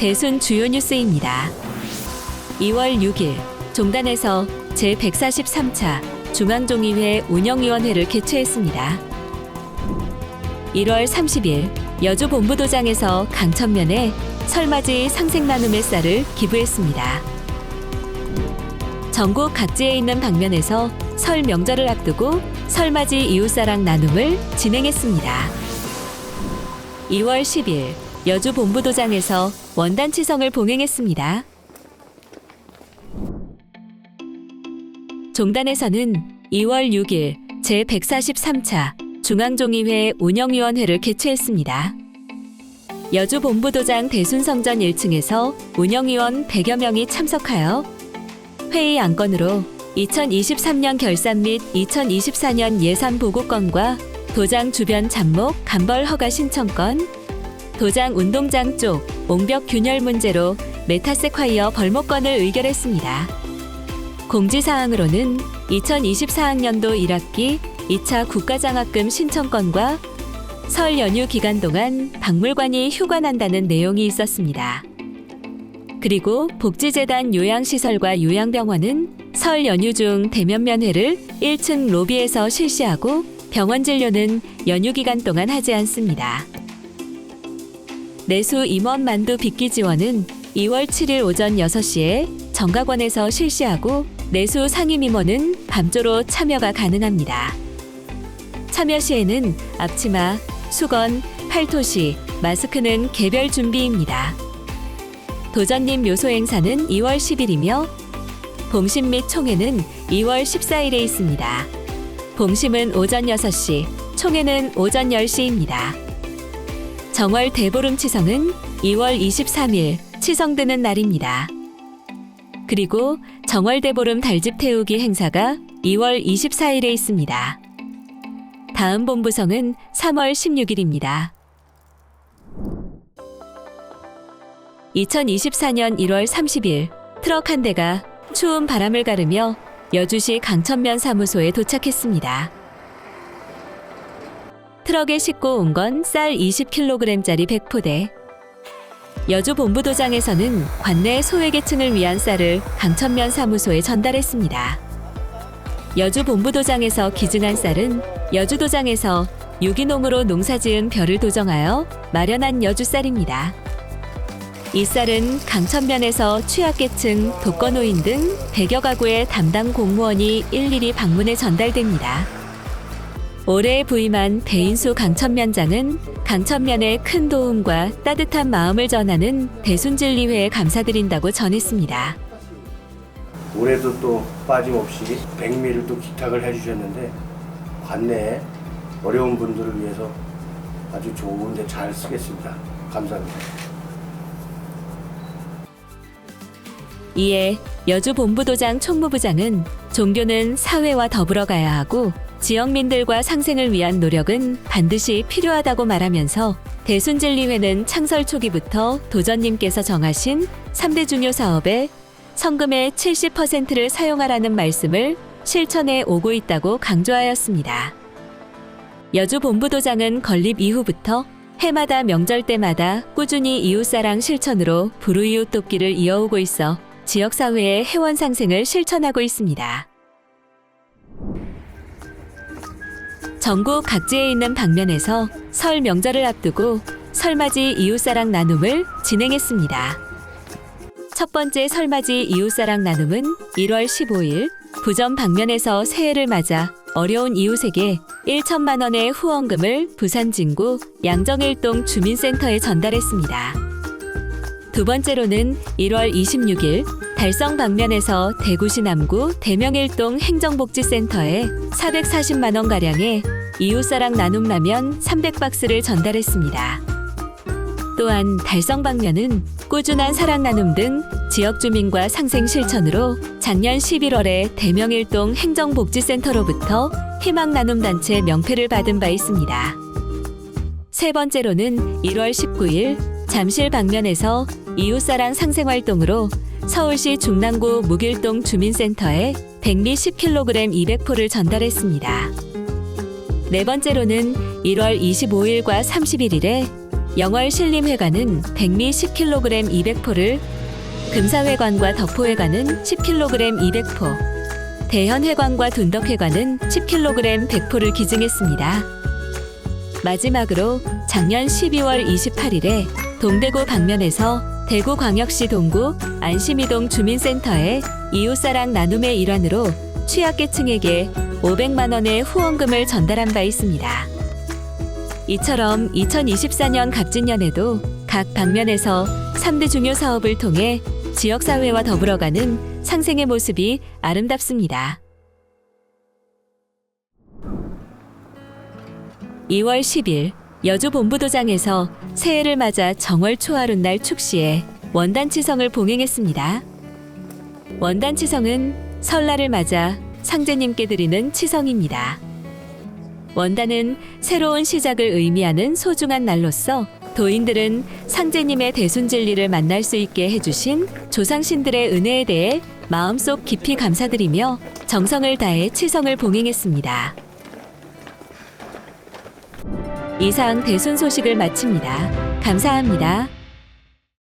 대순 주요 뉴스입니다. 2월 6일 종단에서 제143차 중앙종의회 운영위원회를 개최했습니다. 1월 30일 여주 본부도장에서 강천면에 설맞이 상생 나눔의 쌀을 기부했습니다. 전국 각지에 있는 방면에서 설 명절을 앞두고 설맞이 이웃사랑 나눔을 진행했습니다. 2월 10일 여주 본부도장에서 원단 치성을 봉행했습니다. 종단에서는 2월 6일 제143차 중앙종의회 운영위원회를 개최했습니다. 여주 본부도장 대순성전 1층에서 운영위원 100여 명이 참석하여 회의 안건으로 2023년 결산 및 2024년 예산 보고건과 도장 주변 잡목 간벌 허가 신청건, 도장 운동장 쪽 옹벽 균열 문제로 메타세콰이어 벌목건을 의결했습니다. 공지사항으로는 2024학년도 1학기 2차 국가장학금 신청건과 설 연휴 기간 동안 박물관이 휴관한다는 내용이 있었습니다. 그리고 복지재단 요양시설과 요양병원은 설 연휴 중 대면 면회를 1층 로비에서 실시하고 병원 진료는 연휴 기간 동안 하지 않습니다. 내수 임원 만두 빚기 지원은 2월 7일 오전 6시에 정각원에서 실시하고 내수 상임 임원은 밤조로 참여가 가능합니다. 참여 시에는 앞치마, 수건, 팔토시, 마스크는 개별 준비입니다. 도전님 묘소 행사는 2월 10일이며 봉심 및 총회는 2월 14일에 있습니다. 봉심은 오전 6시, 총회는 오전 10시입니다. 정월 대보름 치성은 2월 23일 치성되는 날입니다. 그리고 정월 대보름 달집 태우기 행사가 2월 24일에 있습니다. 다음 본부성은 3월 16일입니다. 2024년 1월 30일 트럭 한 대가 추운 바람을 가르며 여주시 강천면 사무소에 도착했습니다. 트럭에 싣고 온 건 쌀 20kg짜리 100포대. 여주 본부도장에서는 관내 소외계층을 위한 쌀을 강천면 사무소에 전달했습니다. 여주 본부도장에서 기증한 쌀은 여주도장에서 유기농으로 농사지은 벼를 도정하여 마련한 여주쌀입니다. 이 쌀은 강천면에서 취약계층, 독거노인 등 100여 가구의 담당 공무원이 일일이 방문해 전달됩니다. 올해 부임한 배인수 강천면장은 강천면의 큰 도움과 따뜻한 마음을 전하는 대순진리회에 감사드린다고 전했습니다. 올해도 또 빠짐없이 백미를 또 기탁을 해주셨는데 관내에 어려운 분들을 위해서 아주 좋은데 잘 쓰겠습니다. 감사합니다. 이에 여주 본부도장 총무부장은 종교는 사회와 더불어 가야 하고 지역민들과 상생을 위한 노력은 반드시 필요하다고 말하면서 대순진리회는 창설 초기부터 도전님께서 정하신 3대 중요 사업에 성금의 70%를 사용하라는 말씀을 실천해 오고 있다고 강조하였습니다. 여주 본부도장은 건립 이후부터 해마다 명절 때마다 꾸준히 이웃사랑 실천으로 불우이웃 돕기를 이어오고 있어 지역사회의 회원 상생을 실천하고 있습니다. 전국 각지에 있는 방면에서 설 명절을 앞두고 설맞이 이웃사랑 나눔을 진행했습니다. 첫 번째 설맞이 이웃사랑 나눔은 1월 15일 부전 방면에서 새해를 맞아 어려운 이웃에게 1천만 원의 후원금을 부산 진구 양정일동 주민센터에 전달했습니다. 두 번째로는 1월 26일 달성 방면에서 대구시 남구 대명일동 행정복지센터에 440만 원 가량의 이웃사랑 나눔 라면 300박스를 전달했습니다. 또한 달성 방면은 꾸준한 사랑 나눔 등 지역 주민과 상생 실천으로 작년 11월에 대명일동 행정복지센터로부터 희망 나눔 단체 명패를 받은 바 있습니다. 세 번째로는 1월 19일 잠실 방면에서 이웃사랑 상생 활동으로 서울시 중랑구 무길동 주민센터에 백미 10kg 200포를 전달했습니다. 네 번째로는 1월 25일과 31일에 영월 신림회관은 백미 10kg 200포를, 금사회관과 덕포회관은 10kg 200포, 대현회관과 둔덕회관은 10kg 100포를 기증했습니다. 마지막으로 작년 12월 28일에 동대구 방면에서 대구광역시 동구 안심이동 주민센터에 이웃사랑 나눔의 일환으로 취약계층에게 500만 원의 후원금을 전달한 바 있습니다. 이처럼 2024년 갑진년에도 각 방면에서 3대 중요 사업을 통해 지역사회와 더불어가는 상생의 모습이 아름답습니다. 2월 10일 여주 본부도장에서 새해를 맞아 정월 초하룻날 축시에 원단치성을 봉행했습니다. 원단치성은 설날을 맞아 상제님께 드리는 치성입니다. 원단은 새로운 시작을 의미하는 소중한 날로서 도인들은 상제님의 대순진리를 만날 수 있게 해주신 조상신들의 은혜에 대해 마음속 깊이 감사드리며 정성을 다해 치성을 봉행했습니다. 이상 대순 소식을 마칩니다. 감사합니다.